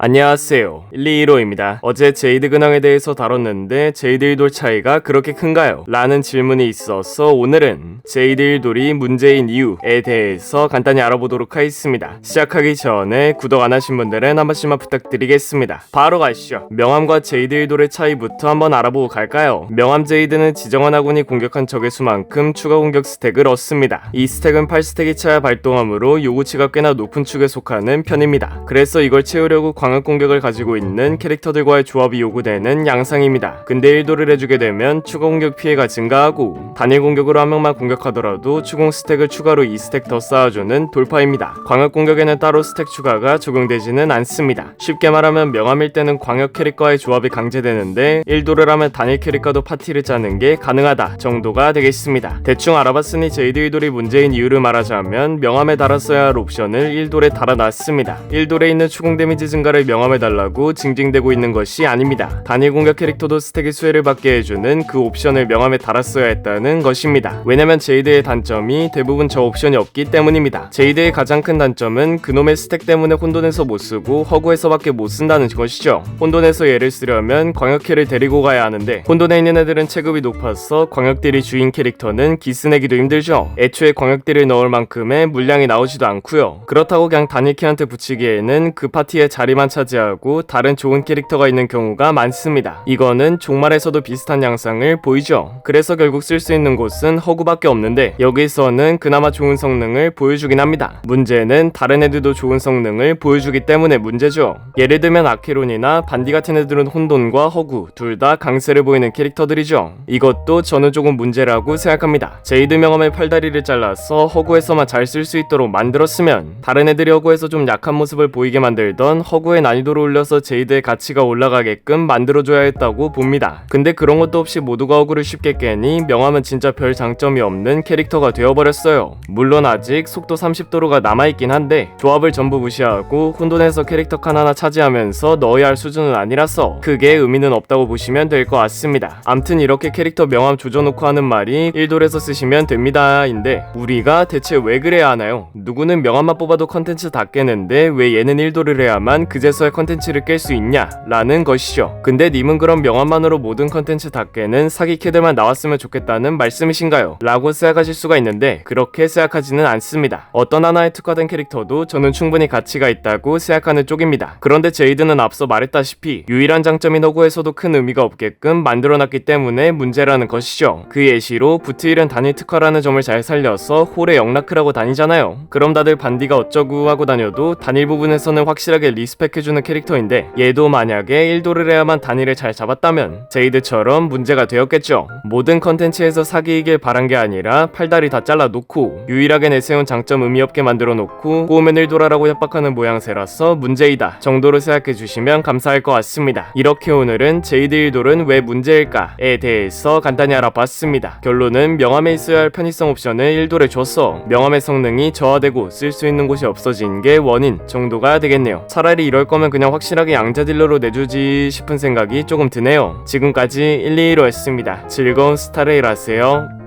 안녕하세요. 121호입니다. 어제 제이드 근황에 대해서 다뤘는데 제이드 1돌 차이가 그렇게 큰가요? 라는 질문이 있어서 오늘은 제이드 1돌이 문제인 이유에 대해서 간단히 알아보도록 하겠습니다. 시작하기 전에 구독 안 하신 분들은 한 번씩만 부탁드리겠습니다. 바로 가시죠. 명함과 제이드 1돌의 차이부터 한번 알아보고 갈까요? 명함 제이드는 지정한 아군이 공격한 적의 수만큼 추가 공격 스택을 얻습니다. 이 스택은 8스택이 차야 발동하므로 요구치가 꽤나 높은 축에 속하는 편입니다. 그래서 이걸 채우려고 광역 공격을 가지고 있는 캐릭터들과의 조합이 요구되는 양상입니다. 근데 1도를 해주게 되면 추가 공격 피해가 증가하고 단일 공격으로 한 명만 공격하더라도 추공 스택을 추가로 2스택 더 쌓아주는 돌파입니다. 광역 공격에는 따로 스택 추가가 적용되지는 않습니다. 쉽게 말하면 명함일 때는 광역 캐릭과의 조합이 강제되는데 1도를 하면 단일 캐릭과도 파티를 짜는 게 가능하다 정도가 되겠습니다. 대충 알아봤으니 제이드 1돌이 문제인 이유를 말하자면 명함에 달았어야 할 옵션을 1돌에 달아놨습니다. 1돌에 있는 추공 데미지 증가를 명함해 달라고 징징대고 있는 것이 아닙니다. 단일 공격 캐릭터도 스택의 수혜를 받게 해주는 그 옵션을 명함에 달았어야 했다는 것입니다. 왜냐면 제이드의 단점이 대부분 저 옵션이 없기 때문입니다. 제이드의 가장 큰 단점은 그놈의 스택 때문에 혼돈에서 못 쓰고 허구에서밖에 못 쓴다는 것이죠. 혼돈에서 얘를 쓰려면 광역캐를 데리고 가야 하는데 혼돈에 있는 애들은 체급이 높아서 광역딜이 주인 캐릭터는 기스내기도 힘들죠. 애초에 광역딜을 넣을 만큼의 물량이 나오지도 않고요. 그렇다고 그냥 단일키한테 붙이기에는 그 파티의 자리만 차지하고 다른 좋은 캐릭터가 있는 경우가 많습니다. 이거는 종말에서도 비슷한 양상을 보이죠. 그래서 결국 쓸 수 있는 곳은 허구밖에 없는데 여기서는 그나마 좋은 성능을 보여주긴 합니다. 문제는 다른 애들도 좋은 성능을 보여주기 때문에 문제죠. 예를 들면 아케론이나 반디 같은 애들은 혼돈과 허구 둘 다 강세를 보이는 캐릭터들이죠. 이것도 저는 조금 문제라고 생각합니다. 제이드 명함의 팔다리를 잘라서 허구에서만 잘 쓸 수 있도록 만들었으면 다른 애들이 허구에서 좀 약한 모습을 보이게 만들던 허구의 난이도를 올려서 제이드의 가치가 올라가게끔 만들어줘야 했다고 봅니다. 근데 그런 것도 없이 모두가 허구를 쉽게 깨니 명함은 진짜 별 장점이 없는 캐릭터가 되어버렸어요. 물론 아직 속도 30도로가 남아있긴 한데 조합을 전부 무시하고 혼돈에서 캐릭터 칸 하나 차지하면서 넣어야 할 수준은 아니라서 크게 의미는 없다고 보시면 될 것 같습니다. 암튼 이렇게 캐릭터 명함 조져놓고 하는 말이 1돌에서 쓰시면 됩니다 인데 우리가 대체 왜 그래야 하나요? 누구는 명함만 뽑아도 컨텐츠 다 깨는데 왜 얘는 1돌을 해야만 그제 서야 컨텐츠를 깰 수 있냐? 라는 것이죠. 근데 님은 그럼 명함만으로 모든 컨텐츠 다 깨는 사기 캐들만 나왔으면 좋겠다는 말씀이신가요? 라고 생각하실 수가 있는데 그렇게 생각하지는 않습니다. 어떤 하나에 특화된 캐릭터도 저는 충분히 가치가 있다고 생각하는 쪽입니다. 그런데 제이드는 앞서 말했다시피 유일한 장점인 허구에서도 큰 의미가 없게끔 만들어놨기 때문에 문제라는 것이죠. 그 예시로 부트일은 단일 특화라는 점을 잘 살려서 홀에 영라크라고 다니잖아요. 그럼 다들 반디가 어쩌고 하고 다녀도 단일 부분에서는 확실하게 리스펙 해주는 캐릭터인데 얘도 만약에 1도를 해야만 단일을 잘 잡았다면 제이드처럼 문제가 되었겠죠. 모든 컨텐츠에서 사기이길 바란 게 아니라 팔다리 다 잘라 놓고 유일하게 내세운 장점 의미 없게 만들어 놓고 꼬우면 1도라라고 협박하는 모양새라서 문제이다 정도로 생각해 주시면 감사할 것 같습니다. 이렇게 오늘은 제이드 1돌은 왜 문제일까에 대해서 간단히 알아봤습니다. 결론은 명함에 있어야 할 편의성 옵션을 1돌에 줬어 명함의 성능이 저하되고 쓸 수 있는 곳이 없어진 게 원인 정도가 되겠네요. 차라리 이럴 거면 그냥 확실하게 양자 딜러로 내주지 싶은 생각이 조금 드네요. 지금까지 121호였습니다. 즐거운 스타레일 하세요.